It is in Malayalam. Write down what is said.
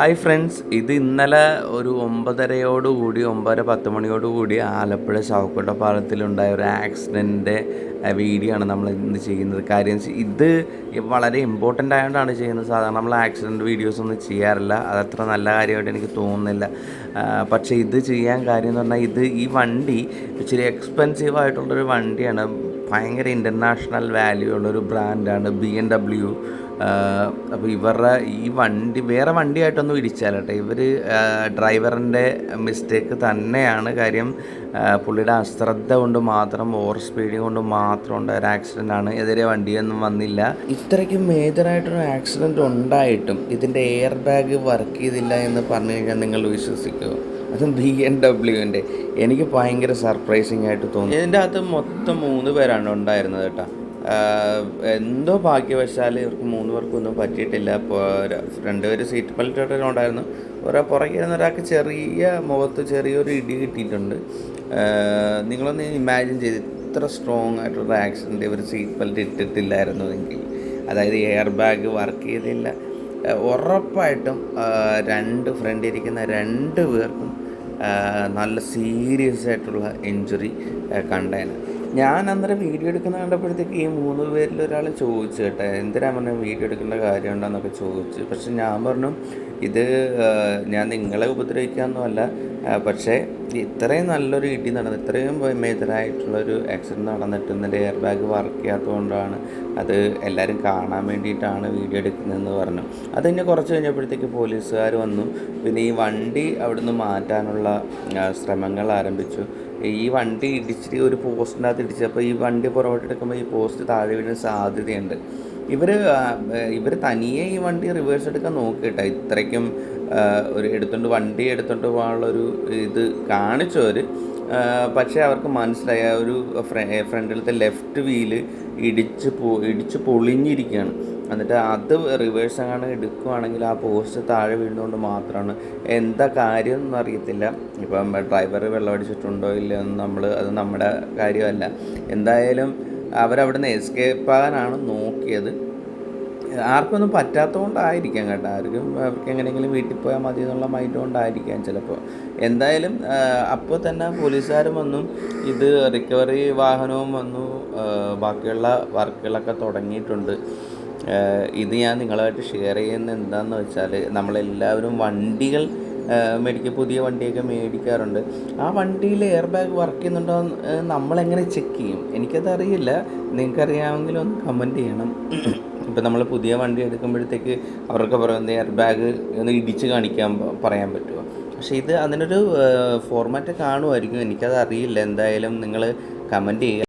ഹായ് ഫ്രണ്ട്സ് ഇത് ഇന്നലെ ഒരു ഒമ്പതരയോടുകൂടി ഒമ്പതര പത്ത് മണിയോടുകൂടി ആലപ്പുഴ ചാവക്കോട്ട പാലത്തിലുണ്ടായ ഒരു ആക്സിഡന്റിന്റെ വീഡിയോ ആണ് നമ്മൾ ഇന്ന് ചെയ്യുന്നത്. കാര്യം ഇത് വളരെ ഇമ്പോർട്ടന്റ് ആയതുകൊണ്ടാണ് ചെയ്യുന്നത്. സാധാരണ നമ്മൾ ആക്സിഡന്റ് വീഡിയോസ് ഒന്നും ചെയ്യാറില്ല. അതത്ര നല്ല കാര്യമായിട്ട് എനിക്ക് തോന്നുന്നില്ല. പക്ഷേ ഇത് ചെയ്യാൻ കാര്യം എന്ന് പറഞ്ഞാൽ ഇത് ഈ വണ്ടി ഇച്ചിരി എക്സ്പെൻസീവ് ആയിട്ടുള്ളൊരു വണ്ടിയാണ്. ഭയങ്കര ഇന്റർനാഷണൽ വാല്യൂ ഉള്ളൊരു ബ്രാൻഡാണ് ബി എം ഡബ്ല്യു അപ്പോൾ ഇവരുടെ ഈ വണ്ടി വേറെ വണ്ടിയായിട്ടൊന്നും ഇടിച്ചാലട്ടെ. ഇവർ ഡ്രൈവറിന്റെ മിസ്റ്റേക്ക് തന്നെയാണ് കാര്യം. പുള്ളിയുടെ അശ്രദ്ധ കൊണ്ട് മാത്രം ഓവർ സ്പീഡ് കൊണ്ട് മാത്രം ഉണ്ടായ ഒരു ആക്സിഡന്റ് ആണ്. എതിരെ വണ്ടിയൊന്നും വന്നില്ല. ഇത്രയ്ക്ക് മേജറായിട്ടൊരു ആക്സിഡന്റ് ഉണ്ടായിട്ടും ഇതിന്റെ എയർ ബാഗ് വർക്ക് ചെയ്തില്ല എന്ന് പറഞ്ഞു കഴിഞ്ഞാൽ നിങ്ങൾ വിശ്വസിക്കുമോ അതും ബി എം ഡബ്ല്യുവിന്റെ എനിക്ക് ഭയങ്കര സർപ്രൈസിങ് ആയിട്ട് തോന്നി. ഇതിന്റെ അകത്ത് മൊത്തം മൂന്ന് പേരാണ് ഉണ്ടായിരുന്നത് കേട്ടോ. എന്തോ ഭാഗ്യവശാൽ ഇവർക്ക് മൂന്ന് പേർക്കൊന്നും പറ്റിയിട്ടില്ല. ഇപ്പോൾ രണ്ടുപേര് സീറ്റ് ബെൽറ്റ് ഉണ്ടായിരുന്നു. ഒരാ പുറകിരുന്ന ഒരാൾക്ക് ചെറിയ മുഖത്ത് ചെറിയൊരു ഇടി കിട്ടിയിട്ടുണ്ട്. നിങ്ങളൊന്ന് ഇമാജിൻ ചെയ്ത് ഇത്ര സ്ട്രോങ് ആയിട്ടുള്ള ആക്സിഡന്റ് ഇവർ സീറ്റ് ബെൽറ്റ് ഇട്ടിട്ടില്ലായിരുന്നു എങ്കിൽ. അതായത് എയർ ബാഗ് വർക്ക് ചെയ്തില്ല ഉറപ്പായിട്ടും രണ്ട് ഫ്രണ്ടിരിക്കുന്ന രണ്ട് പേർക്കും നല്ല സീരിയസ് ആയിട്ടുള്ള ഇഞ്ചുറി കണ്ടേനെ. ഞാൻ അന്നേരം വീഡിയോ എടുക്കുന്ന കണ്ടപ്പോഴത്തേക്ക് ഈ മൂന്ന് പേരിൽ ഒരാൾ ചോദിച്ചു കേട്ടോ എന്തിനാ പറഞ്ഞ വീഡിയോ എടുക്കേണ്ട കാര്യമുണ്ടെന്നൊക്കെ ചോദിച്ചു. പക്ഷെ ഞാൻ പറഞ്ഞു ഇത് ഞാൻ നിങ്ങളെ ഉപദ്രവിക്കാമെന്നല്ല പക്ഷേ ഇത്രയും നല്ലൊരു ഇടി നടന്നു ഇത്രയും മേജറായിട്ടുള്ളൊരു ആക്സിഡന്റ് നടന്നിട്ട് ഇന്നലെ എയർ ബാഗ് വർക്ക് ചെയ്യാത്തതുകൊണ്ടാണ് അത് എല്ലാവരും കാണാൻ വേണ്ടിയിട്ടാണ് വീഡിയോ എടുക്കുന്നതെന്ന് പറഞ്ഞു. അത് കഴിഞ്ഞ് കുറച്ച് കഴിഞ്ഞപ്പോഴത്തേക്ക് പോലീസുകാർ വന്നു. പിന്നെ ഈ വണ്ടി അവിടുന്ന് മാറ്റാനുള്ള ശ്രമങ്ങൾ ആരംഭിച്ചു. ഈ വണ്ടി ഇടിച്ചിട്ട് ഒരു പോസ്റ്റിന്റെ അകത്ത് അപ്പോൾ ഈ വണ്ടി പുറകോട്ട് എടുക്കുമ്പോൾ ഈ പോസ്റ്റ് താഴെ വീഴാൻ സാധ്യതയുണ്ട്. ഇവർ ഇവർ തനിയെ ഈ വണ്ടി റിവേഴ്സ് എടുക്കാൻ നോക്കിയിട്ട. ഇത്രയ്ക്കും ഒരു എടുത്തുകൊണ്ട് വണ്ടി എടുത്തുകൊണ്ട് പോകാനുള്ളൊരു ഇത് കാണിച്ചവർ പക്ഷേ അവർക്ക് മനസ്സിലായി. ആ ഒരു ഫ്രണ്ടിലത്തെ ലെഫ്റ്റ് വീൽ ഇടിച്ച് പോ ഇടിച്ച് പൊളിഞ്ഞിരിക്കുകയാണ്. എന്നിട്ട് അത് റിവേഴ്സ് അങ്ങനെ എടുക്കുവാണെങ്കിൽ ആ പോസ്റ്റ് താഴെ വീഴുന്നതുകൊണ്ട് മാത്രമാണ്. എന്താ കാര്യം ഒന്നും അറിയത്തില്ല. ഇപ്പം ഡ്രൈവർ വെള്ളം അടിച്ചിട്ടുണ്ടോ ഇല്ലയോ എന്ന് നമ്മൾ അത് നമ്മുടെ കാര്യമല്ല. എന്തായാലും അവരവിടുന്ന് എസ്കേപ്പ് ആകാനാണ് നോക്കിയത്. ആർക്കൊന്നും പറ്റാത്തതുകൊണ്ടായിരിക്കാം കേട്ടോ. ആർക്കും അവർക്ക് എങ്ങനെയെങ്കിലും വീട്ടിൽ പോയാൽ മതി എന്നുള്ള മൈൻഡ് കൊണ്ടായിരിക്കാം ചിലപ്പോൾ. എന്തായാലും അപ്പോൾ തന്നെ പോലീസുകാരും വന്നു. ഇത് റിക്കവറി വാഹനവും വന്നു. ബാക്കിയുള്ള വർക്കുകളൊക്കെ തുടങ്ങിയിട്ടുണ്ട്. ഇത് ഞാൻ നിങ്ങളായിട്ട് ഷെയർ ചെയ്യുന്നത് എന്താണെന്ന് വെച്ചാൽ നമ്മളെല്ലാവരും വണ്ടികൾ മേടിക്കുക പുതിയ വണ്ടിയൊക്കെ മേടിക്കാറുണ്ട്. ആ വണ്ടിയിൽ എയർ ബാഗ് വർക്ക് ചെയ്യുന്നുണ്ടോ നമ്മളെങ്ങനെ ചെക്ക് ചെയ്യും? എനിക്കതറിയില്ല. നിങ്ങൾക്കറിയാമെങ്കിൽ ഒന്ന് കമന്റ് ചെയ്യണം. ഇപ്പം നമ്മൾ പുതിയ വണ്ടി എടുക്കുമ്പോഴത്തേക്ക് അവർക്ക് പറയുന്നത് എയർ ബാഗ് ഒന്ന് ഇടിച്ച് കാണിക്കാൻ പറയാൻ പറ്റുമോ? പക്ഷേ ഇത് അതിനൊരു ഫോർമാറ്റ് കാണുമായിരിക്കും. എനിക്കത് അറിയില്ല എന്തായാലും നിങ്ങൾ കമന്റ് ചെയ്യുക.